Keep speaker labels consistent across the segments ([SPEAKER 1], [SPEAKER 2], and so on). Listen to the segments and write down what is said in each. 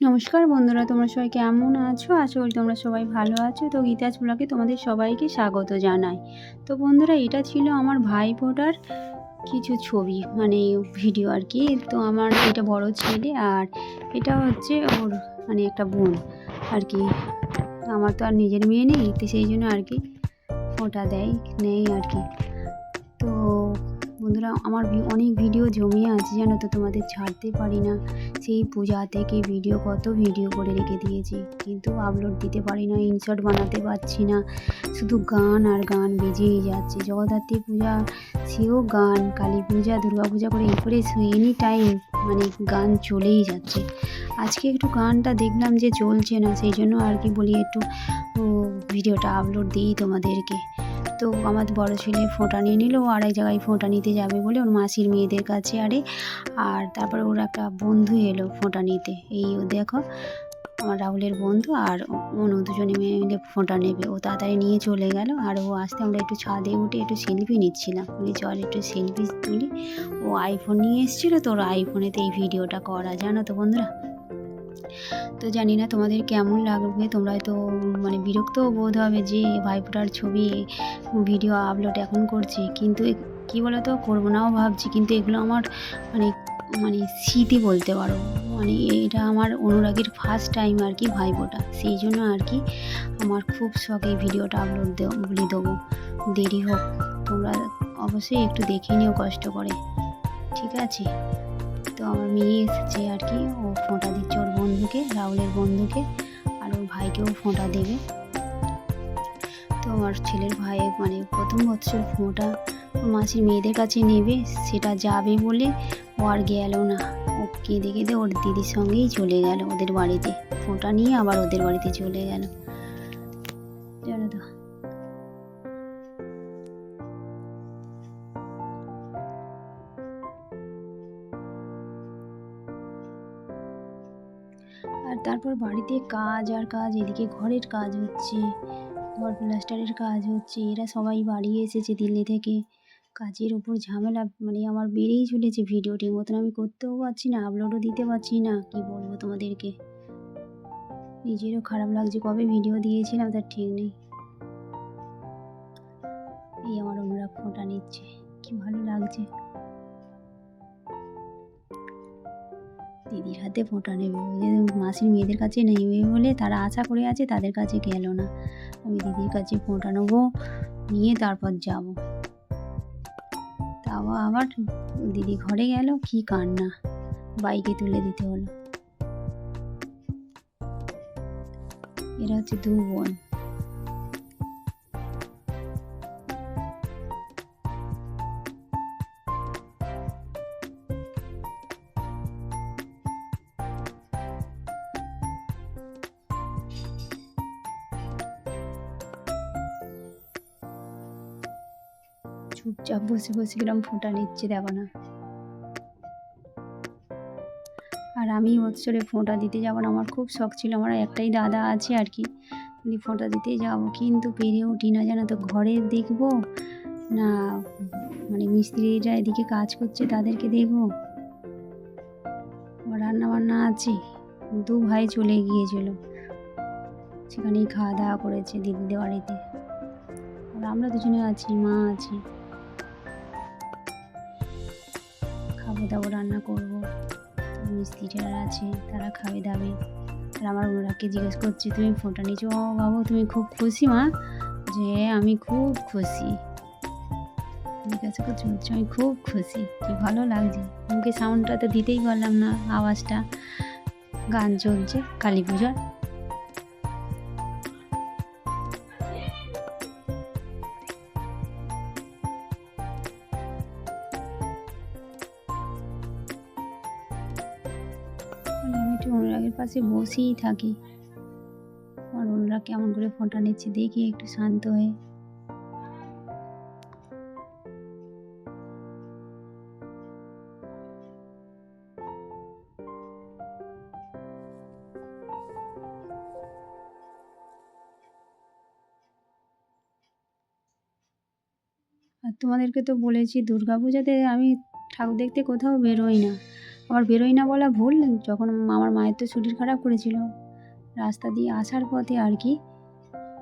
[SPEAKER 1] নমস্কার বন্ধুরা, তোমরা সবাই কেমন আছো? আশা করি তোমরা সবাই ভালো আছো। তো গীতাজ ব্লগে তোমাদের সবাইকে স্বাগত জানাই। তো বন্ধুরা, এটা ছিল আমার ভাই ফোটার কিছু ছবি মানে ভিডিও আর কি। তো আমার এটা বড় ছেলে আর এটা হচ্ছে ওর মানে একটা বোন আর কি। আমার তো আর নিজের মেয়ে নেই, তো সেই জন্য আর কি ফোঁটা দেয়, নেই আর কি। তো বন্ধুরা, আমার অনেক ভিডিও জমিয়ে আছে জানো তো, তোমাদের ছাড়তে পারি না। সেই পূজা থেকে ভিডিও কত ভিডিও করে রেখে দিয়েছি। কিন্তু আপলোড দিতে পারি না ইনশর্ট বানাতে পারছি না। শুধু গান আর গান বেজেই যাচ্ছে। জগদ্ধাত্রী পূজা, সেও গান, কালী পূজা, দুর্গা পূজা করে এই করে এনি টাইম মানে গান চলেই যাচ্ছে। আজকে একটু গানটা দেখলাম যে চলছে না, সেই জন্য আর কি বলি একটু ভিডিওটা আপলোড দিই তোমাদেরকে। তো আমার বড় ছেলে ফোঁটা নিয়ে নিল, ও আরেক জায়গায় ফোঁটা নিতে যাবে বলে ওর মাসির মেয়েদের কাছে, আরে। আর তারপরে ওর একটা বন্ধু এলো ফোঁটা নিতে। এই ও দেখো, আমার রাহুলের বন্ধু আর অন্য দুজনে মেয়ে মিলে ফোঁটা নেবে। ও তাড়াতাড়ি নিয়ে চলে গেল আর ও আসতে আমরা একটু ছাদে উঠে একটু সেলফি নিচ্ছিলাম। বলি, চল একটু সেলফি তুলি। ও আইফোন নিয়ে এসেছিল তো ওর আইফোনেতে এই ভিডিওটা করা, জানো তো বন্ধুরা? তো জানি না তোমাদের কেমন লাগবে। তোমরা হয়তো মানে বিরক্ত বোধ হবে যে ভাইফোঁটার ছবি, ভিডিও আপলোড এখন করছে। কিন্তু কি বলো তো করব নাও ভাবছি। কিন্তু এগুলো আমার মানে মানে স্মৃতি বলতে পারো। মানে এটা আমার অনুরাগের ফার্স্ট টাইম আর কি ভাইফোঁটা। সেই জন্য আর কি আমার খুব শখ এই ভিডিওটা আপলোড বলে দেবো। দেরি হোক, তোমরা অবশ্যই একটু দেখে নিও কষ্ট করে। ঠিক আছে? তো আমার মেয়ে এসেছে আর কি, ও ফোঁটা দিচ্ছে ওর বন্ধুকে, রাহুলের বন্ধুকে, আর ওর ভাইকেও ফোঁটা দেবে। তো আমার ছেলের ভাই মানে প্রথম বছর ফোঁটা মাসির মেয়েদের কাছে নেবে, সেটা যাবে বলে ও আর গেল না। ও কেঁদে কেঁদে ওর দিদির সঙ্গেই চলে গেল ওদের বাড়িতে। ফোঁটা নিয়ে আবার ওদের বাড়িতে চলে গেল। আর তারপর বাড়িতে কাজ আর কাজ, এদিকে ঘরের কাজ হচ্ছে, ঘর প্লাস্টারের কাজ হচ্ছে, এরা সবাই বাড়ি এসেছে দিল্লি থেকে। কাজের ওপর ঝামেলা মানে আমার বেড়েই চলেছে ভিডিওটির মতন আমি করতেও পারছি না আপলোডও দিতে পারছি না, কি বলব তোমাদেরকে? নিজেরও খারাপ লাগছে, কবে ভিডিও দিয়েছিলাম তার ঠিক নেই। এই আমার অনুরাগ ফোঁটা নিচ্ছে, কি ভালো লাগছে। দিদির হাতে ফোঁটা নেবে। মাসির মেয়েদের কাছে নেবে বলে তারা আশা করে আছে তাদের কাছে গেল না। আমি দিদির কাছে ফোঁটা নেব, নিয়ে তারপর যাব। তাও আবার দিদি ঘরে গেল, কি কান্না। বাইকে তুলে দিতে হলো। এরা হচ্ছে দু বোন। চুপচাপ বসে বসে কিরম ফোঁটা নিচ্ছে, দেখো না। আর আমি বছরে ফোঁটা দিতে যাব না, আমার খুব শখ ছিল, আমার একটাই দাদা আছে আর কি। বলি, ফোঁটা দিতে যাব, কিন্তু পেরে উঠি না, জানো তো, ঘরে দেখব না মানে মিস্ত্রিরা এদিকে কাজ করছে, তাদেরকে দেখব। রান্না বান্না আছে, দু ভাই চলে গিয়েছিল। সেখানেই খাওয়া দাওয়া করেছে দিদিদের বাড়িতে। আর আমরা দুজনে আছি, মা আছে। খাব দাবো রান্না করব। মিস্ত্রিরা আছে, তারা খাবে দাবে। আর আমার ওনারাকে জিজ্ঞেস করছি, তুমি ফোনটা নিয়েছো? ও বাবু, তুমি খুব খুশি, মা, যে আমি খুব খুশি। জিজ্ঞাসা করছি, বলছি, আমি খুব খুশি কি ভালো লাগছে। মুখে সাউন্ডটা তো দিতেই পারলাম না, আওয়াজটা। গান চলছে, কালী পূজার। অনুরাগের পাশে বসেই থাকি। আর অনুরাগ কেমন করে ফোনটা নিচ্ছে দেখি একটু শান্ত হয়ে। আর তোমাদেরকে তো বলেছি দুর্গা পূজাতে আমি ঠাকুর দেখতে কোথাও বেরোই না। আবার বেরোই না বলা ভুল, যখন আমার মায়ের তো শরীর খারাপ করেছিল। রাস্তা দিয়ে আসার পথে আর কি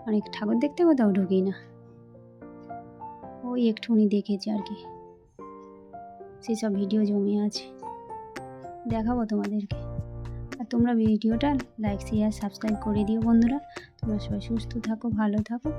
[SPEAKER 1] অনেক ঠাকুর দেখতে কোথাও ঢুকি না। ওই একটুখানি দেখেছি আর কি। সেসব ভিডিও জমে আছে। দেখাবো তোমাদেরকে। আর তোমরা ভিডিওটা লাইক শেয়ার সাবস্ক্রাইব করে দিও বন্ধুরা। তোমরা সবাই সুস্থ থাকো, ভালো থাকো।